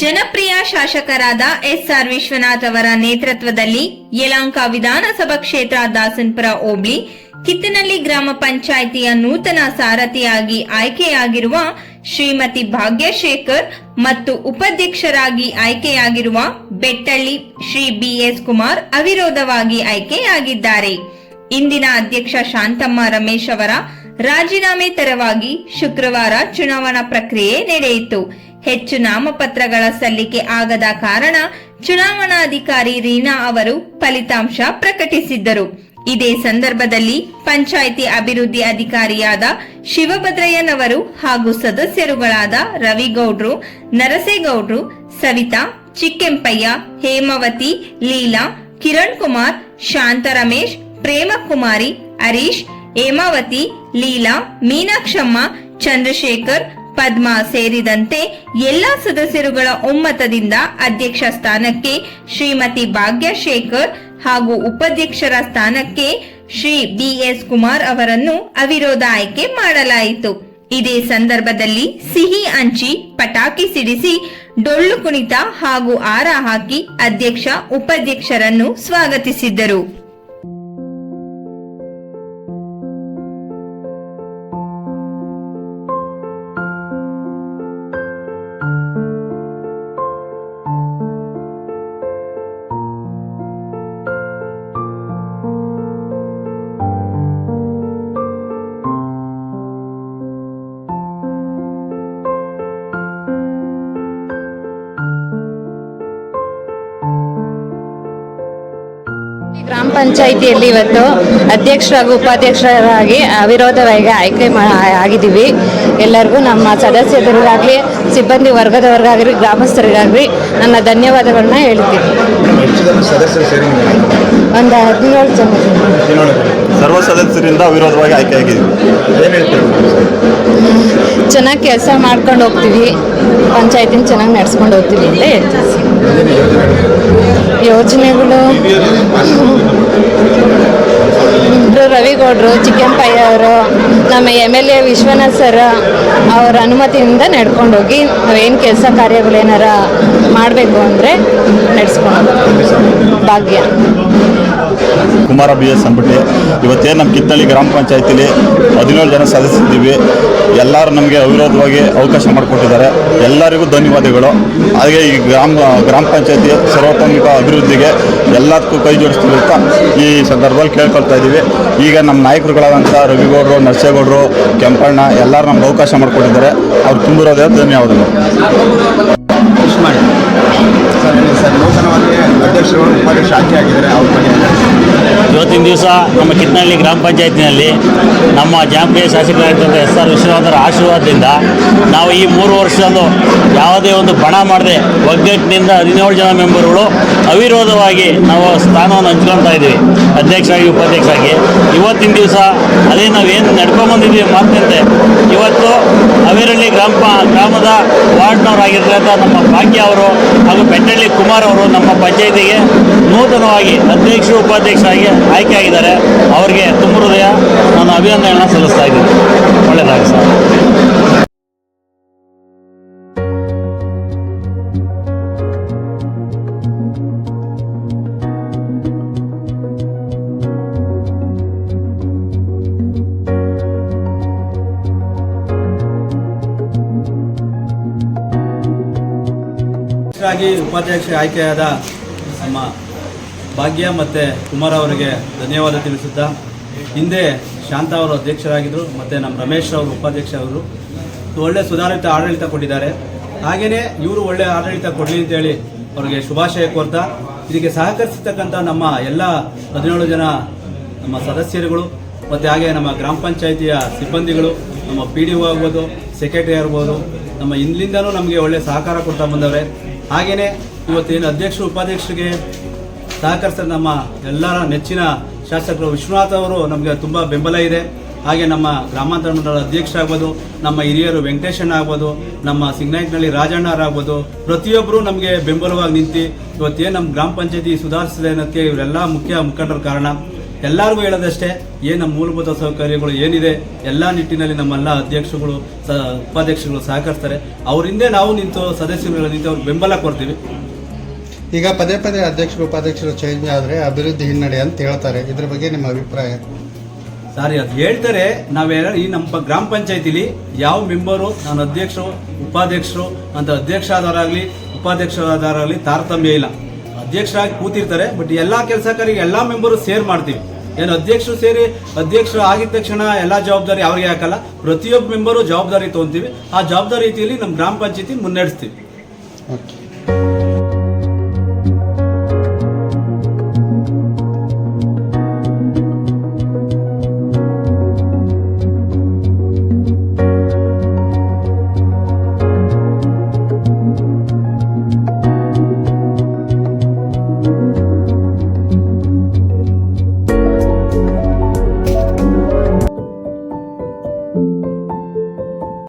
ಜನಪ್ರಿಯ ಶಾಸಕರಾದ ಎಸ್ಆರ್ ವಿಶ್ವನಾಥ್ ಅವರ ನೇತೃತ್ವದಲ್ಲಿ ಯಲಾಂಕ ವಿಧಾನಸಭಾ ಕ್ಷೇತ್ರ ದಾಸನ್ಪುರ ಓಬ್ಳಿ ಕಿತ್ತನಲ್ಲಿ ಗ್ರಾಮ ಪಂಚಾಯಿತಿಯ ನೂತನ ಸಾರಥಿಯಾಗಿ ಆಯ್ಕೆಯಾಗಿರುವ ಶ್ರೀಮತಿ ಭಾಗ್ಯಶೇಖರ್ ಮತ್ತು ಉಪಾಧ್ಯಕ್ಷರಾಗಿ ಆಯ್ಕೆಯಾಗಿರುವ ಬೆಟ್ಟಳ್ಳಿ ಶ್ರೀ ಬಿಎಸ್ ಕುಮಾರ್ ಅವಿರೋಧವಾಗಿ ಆಯ್ಕೆಯಾಗಿದ್ದಾರೆ. ಇಂದಿನ ಅಧ್ಯಕ್ಷ ಶಾಂತಮ್ಮ ರಮೇಶ್ ಅವರ ರಾಜೀನಾಮೆ ತೆರವಾಗಿ ಶುಕ್ರವಾರ ಚುನಾವಣಾ ಪ್ರಕ್ರಿಯೆ ನಡೆಯಿತು. ಹೆಚ್ಚು ನಾಮಪತ್ರಗಳ ಸಲ್ಲಿಕೆ ಆಗದ ಕಾರಣ ಚುನಾವಣಾಧಿಕಾರಿ ರೀನಾ ಅವರು ಫಲಿತಾಂಶ ಪ್ರಕಟಿಸಿದ್ದರು. ಇದೇ ಸಂದರ್ಭದಲ್ಲಿ ಪಂಚಾಯಿತಿ ಅಭಿವೃದ್ಧಿ ಅಧಿಕಾರಿಯಾದ ಶಿವಭದ್ರಯ್ಯನವರು ಹಾಗೂ ಸದಸ್ಯರುಗಳಾದ ರವಿಗೌಡ್ರು, ನರಸೇಗೌಡ್ರು, ಸವಿತಾ, ಚಿಕ್ಕೆಂಪಯ್ಯ, ಹೇಮಾವತಿ, ಲೀಲಾ, ಕಿರಣ್ ಕುಮಾರ್, ಶಾಂತ ರಮೇಶ್ ಪ್ರೇಮಕುಮಾರಿ ಹರೀಶ್, ಹೇಮಾವತಿ, ಲೀಲಾ, ಮೀನಾಕ್ಷಮ್ಮ, ಚಂದ್ರಶೇಖರ್ ಪದ್ಮಾ ಸೇರಿದಂತೆ ಎಲ್ಲಾ ಸದಸ್ಯರುಗಳ ಒಮ್ಮತದಿಂದ ಅಧ್ಯಕ್ಷ ಸ್ಥಾನಕ್ಕೆ ಶ್ರೀಮತಿ ಭಾಗ್ಯಶೇಖರ್ ಹಾಗೂ ಉಪಾಧ್ಯಕ್ಷರ ಸ್ಥಾನಕ್ಕೆ ಶ್ರೀ ಬಿಎಸ್ ಕುಮಾರ್ ಅವರನ್ನು ಅವಿರೋಧ ಆಯ್ಕೆ ಮಾಡಲಾಯಿತು. ಇದೇ ಸಂದರ್ಭದಲ್ಲಿ ಸಿಹಿ ಹಂಚಿ ಪಟಾಕಿ ಸಿಡಿಸಿ, ಡೊಳ್ಳು ಕುಣಿತ ಹಾಗೂ ಆರ ಹಾಕಿ ಅಧ್ಯಕ್ಷ, ಉಪಾಧ್ಯಕ್ಷರನ್ನು ಸ್ವಾಗತಿಸಿದ್ದರು ಗ್ರಾಮ ಪಂಚಾಯಿತಿಯಲ್ಲಿ ಇವತ್ತು ಅಧ್ಯಕ್ಷ ಹಾಗೂ ಉಪಾಧ್ಯಕ್ಷರಾಗಿ ಅವಿರೋಧವಾಗಿ ಆಯ್ಕೆ ಆಗಿದ್ದೀವಿ. ಎಲ್ಲರಿಗೂ ನಮ್ಮ ಸದಸ್ಯರಿಗಾಗಲಿ ಸಿಬ್ಬಂದಿ ವರ್ಗದವರಿಗಾಗಲಿ ಗ್ರಾಮಸ್ಥರಿಗಾಗಲಿ ನನ್ನ ಧನ್ಯವಾದಗಳನ್ನ ಹೇಳ್ತೀನಿ ಒಂದು ಹದಿನೇಳು ಜನ. ಸರ್ವ ಸದಸ್ಯರಿಂದ ಅವಿರೋಧವಾಗಿ ಆಯ್ಕೆ ಆಗಿದ್ದೀವಿ. ಹೇಳ್ತೀರಿ? ಚೆನ್ನಾಗಿ ಕೆಲಸ ಮಾಡ್ಕೊಂಡು ಹೋಗ್ತೀವಿ. ಪಂಚಾಯತಿನ ಚೆನ್ನಾಗಿ ನಡ್ಸ್ಕೊಂಡು ಹೋಗ್ತೀವಿ ಅಂತ ಹೇಳ್ತೀವಿ. ಯೋಜನೆಗಳು? ಇಬ್ರು ಚಿಕನ್ ಪೈ ಅವರು, ನಮ್ಮ M L A Vishwanath sir ಅವರ ಅನುಮತಿಯಿಂದ ನಡ್ಕೊಂಡೋಗಿ ನಾವೇನು ಕೆಲಸ ಕಾರ್ಯಗಳೇನಾರ ಮಾಡಬೇಕು ಅಂದರೆ ನಡೆಸ್ಕೊಂಡು ಭಾಗ್ಯ. ಕುಮಾರ ಬಿ ಎಸ್ ಅಂದ್ಬಿಟ್ಟು ಇವತ್ತೇನು ನಮ್ಮ ಕಿತ್ತಳ್ಳಿ ಗ್ರಾಮ ಪಂಚಾಯತಿಲಿ ಹದಿನೇಳು ಜನ ಸದಸ್ಯರಿದ್ದೀವಿ. ಎಲ್ಲರೂ ನಮಗೆ ಅವಿರೋಧವಾಗಿ ಅವಕಾಶ ಮಾಡಿಕೊಟ್ಟಿದ್ದಾರೆ. ಎಲ್ಲರಿಗೂ ಧನ್ಯವಾದಗಳು. ಹಾಗೆ ಈ ಗ್ರಾಮ ಗ್ರಾಮ ಪಂಚಾಯತಿ ಸರ್ವತೋಮಿಕ ಅಭಿವೃದ್ಧಿಗೆ ಎಲ್ಲದಕ್ಕೂ ಕೈ ಜೋಡಿಸ್ತೀವಿ ಅಂತ ಈ ಸಂದರ್ಭದಲ್ಲಿ ಕೇಳ್ಕೊಳ್ತಾ ಇದ್ದೀವಿ. ಈಗ ನಮ್ಮ ನಾಯಕರುಗಳಾದಂಥ ರವಿಗೌಡರು, ನರಸೇಗೌಡರು, ಕೆಂಪಣ್ಣ ಎಲ್ಲರೂ ನಮ್ಗೆ ಅವಕಾಶ ಮಾಡಿಕೊಟ್ಟಿದ್ದಾರೆ. ಅವ್ರು ತುಂಬಿರೋದೇ ಧನ್ಯವಾದಗಳು. ಅಧ್ಯಕ್ಷರು ಆಯ್ಕೆ ಆಗಿದ್ದಾರೆ ಅವ್ರ ಬಗ್ಗೆ ಇವತ್ತಿನ ದಿವಸ ನಮ್ಮ ಕಿತ್ನಹಳ್ಳಿ ಗ್ರಾಮ ಪಂಚಾಯತಿನಲ್ಲಿ ನಮ್ಮ ಜಾಂಪಿಯ ಶಾಸಕರಾಗಿದ್ದಂಥ ಎಸ್ ಆರ್ ವಿಶ್ವನಾಥರ ಆಶೀರ್ವಾದದಿಂದ ನಾವು ಈ ಮೂರು ವರ್ಷದಲ್ಲೂ ಯಾವುದೇ ಒಂದು ಬಣ ಮಾಡದೆ ಒಗ್ಗಟ್ಟಿನಿಂದ ಹದಿನೇಳು ಜನ ಮೆಂಬರ್ಗಳು ಅವಿರೋಧವಾಗಿ ನಾವು ಸ್ಥಾನವನ್ನು ಹಂಚ್ಕೊಳ್ತಾ ಇದ್ದೀವಿ. ಅಧ್ಯಕ್ಷರಾಗಿ, ಉಪಾಧ್ಯಕ್ಷರಾಗಿ. ಇವತ್ತಿನ ದಿವಸ ಅದೇ ನಾವೇನು ನಡ್ಕೊಂಬಂದಿದ್ದೀವಿ ಮಾತಿನಂತೆ. ಇವತ್ತು ಅವಿರಳ್ಳಿ ಗ್ರಾಮ ಗ್ರಾಮದ ವಾರ್ಡ್ನವರಾಗಿರ್ತಕ್ಕಂಥ ನಮ್ಮ ಭಾಗ್ಯ ಅವರು ಹಾಗೂ ಬೆಟ್ಟಳ್ಳಿ ಕುಮಾರ್ ಅವರು ನಮ್ಮ ಪಂಚಾಯತಿಗೆ ನೂತನವಾಗಿ ಅಧ್ಯಕ್ಷರು, ಉಪಾಧ್ಯಕ್ಷರಾಗಿ ಆಯ್ಕೆಯಾಗಿದ್ದಾರೆ. ಅವರಿಗೆ ತುಂಬ ಹೃದಯ ನಾನು ಅಭಿನಂದನೆಗಳನ್ನ ಸಲ್ಲಿಸ್ತಾ ಇದ್ದೀನಿ. ಒಳ್ಳೆಯದಾಗಿ ಸರ್ ಉಪಾಧ್ಯಕ್ಷ ಆಯ್ಕೆಯಾದ ನಮ್ಮ ಭಾಗ್ಯ ಮತ್ತು ಕುಮಾರ್ ಅವರಿಗೆ ಧನ್ಯವಾದ ತಿಳಿಸುತ್ತಾ, ಹಿಂದೆ ಶಾಂತ ಅವರು ಅಧ್ಯಕ್ಷರಾಗಿದ್ದರು ಮತ್ತು ನಮ್ಮ ರಮೇಶ್ ಅವರು ಉಪಾಧ್ಯಕ್ಷ ಅವರು ಒಳ್ಳೆ ಸುಧಾರಿತ ಆಡಳಿತ ಕೊಟ್ಟಿದ್ದಾರೆ. ಹಾಗೆಯೇ ಇವರು ಒಳ್ಳೆ ಆಡಳಿತ ಕೊಡಲಿ ಅಂತೇಳಿ ಅವರಿಗೆ ಶುಭಾಶಯ ಕೋರ್ತಾ, ಇದಕ್ಕೆ ಸಹಕರಿಸತಕ್ಕಂಥ ನಮ್ಮ ಎಲ್ಲ ಹದಿನೇಳು ಜನ ನಮ್ಮ ಸದಸ್ಯರುಗಳು, ಮತ್ತು ಹಾಗೆ ನಮ್ಮ ಗ್ರಾಮ ಪಂಚಾಯಿತಿಯ ಸಿಬ್ಬಂದಿಗಳು, ನಮ್ಮ ಪಿ ಡಿ ಓ ಆಗ್ಬೋದು, ಸೆಕ್ರೆಟರಿ ಆಗ್ಬೋದು, ನಮ್ಮ ಇಂದ್ಲಿಂದನೂ ನಮಗೆ ಒಳ್ಳೆ ಸಹಕಾರ ಕೊಡ್ತಾ ಬಂದವ್ರೆ. ಹಾಗೆಯೇ ಇವತ್ತೇನು ಅಧ್ಯಕ್ಷರು, ಉಪಾಧ್ಯಕ್ಷರಿಗೆ ಸಹಕರಿಸಿದ ನಮ್ಮ ಎಲ್ಲರ ನೆಚ್ಚಿನ ಶಾಸಕರು ವಿಶ್ವನಾಥ್ ಅವರು ನಮಗೆ ತುಂಬ ಬೆಂಬಲ ಇದೆ. ಹಾಗೆ ನಮ್ಮ ಗ್ರಾಮಾಂತರ ಮಂಡಲ ಅಧ್ಯಕ್ಷರಾಗ್ಬೋದು, ನಮ್ಮ ಹಿರಿಯರು ವೆಂಕಟೇಶಣ್ಣ ಆಗ್ಬೋದು ನಮ್ಮ ಸಿಗ್ನಾಯ್ಕ್ನಲ್ಲಿ ರಾಜಣ್ಣರಾಗ್ಬೋದು ಪ್ರತಿಯೊಬ್ಬರು ನಮಗೆ ಬೆಂಬಲವಾಗಿ ನಿಂತು ಇವತ್ತೇನು ನಮ್ಮ ಗ್ರಾಮ ಪಂಚಾಯತಿ ಸುಧಾರಿಸಿದೆ ಅನ್ನೋಕ್ಕೆ ಇವರೆಲ್ಲ ಮುಖ್ಯ ಮುಖಂಡರ ಕಾರಣ. ಎಲ್ಲರಿಗೂ ಹೇಳೋದಷ್ಟೇ, ಏನು ನಮ್ಮ ಮೂಲಭೂತ ಸೌಕರ್ಯಗಳು ಏನಿದೆ, ಎಲ್ಲ ನಿಟ್ಟಿನಲ್ಲಿ ನಮ್ಮೆಲ್ಲ ಅಧ್ಯಕ್ಷಗಳು ಸ ಉಪಾಧ್ಯಕ್ಷಗಳು ಸಹಕರಿಸ್ತಾರೆ. ಅವರಿಂದೇ ನಾವು ನಿಂತು ಸದಸ್ಯರುಗಳ ನಿಂತು ಅವ್ರಿಗೆ ಬೆಂಬಲ ಕೊಡ್ತೀವಿ. ಈಗ ಪದೇ ಪದೇ ಅಧ್ಯಕ್ಷರು ಉಪಾಧ್ಯಕ್ಷರು ಚೇಂಜ್ ಆದರೆ ಅಭಿವೃದ್ಧಿ ಹಿನ್ನಡೆ ಅಂತ ಹೇಳ್ತಾರೆ. ಇದ್ರ ಬಗ್ಗೆ ನಿಮ್ಮ ಅಭಿಪ್ರಾಯ? ಸಾರಿ ಅದು ಹೇಳ್ತಾರೆ. ನಾವೇನ ಈ ನಮ್ಮ ಗ್ರಾಮ ಪಂಚಾಯತಿಲಿ ಯಾವ ಮೆಂಬರು ನಾನು ಅಧ್ಯಕ್ಷರು ಉಪಾಧ್ಯಕ್ಷರು ಅಂತ ಅಧ್ಯಕ್ಷ ಆದವರಾಗಲಿ ಉಪಾಧ್ಯಕ್ಷರಾದವರಾಗಲಿ ತಾರತಮ್ಯ ಇಲ್ಲ. ಅಧ್ಯಕ್ಷರಾಗಿ ಕೂತಿರ್ತಾರೆ ಬಟ್ ಎಲ್ಲ ಕೆಲಸ ಕಾರ್ಯಕ್ಕೆ ಎಲ್ಲ ಮೆಂಬರು ಸೇರ್ ಮಾಡ್ತೀವಿ. ಏನು ಅಧ್ಯಕ್ಷರು ಸೇರಿ ಅಧ್ಯಕ್ಷರು ಆಗಿದ ತಕ್ಷಣ ಎಲ್ಲ ಜವಾಬ್ದಾರಿ ಅವ್ರಿಗೆ ಹಾಕಲ್ಲ. ಪ್ರತಿಯೊಬ್ಬ ಮೆಂಬರು ಜವಾಬ್ದಾರಿ ತೊಗೊಂತೀವಿ. ಆ ಜವಾಬ್ದಾರಿ ರೀತಿಯಲ್ಲಿ ನಮ್ಮ ಗ್ರಾಮ ಪಂಚಾಯತಿ ಮುನ್ನಡೆಸ್ತೀವಿ. ಓಕೆ.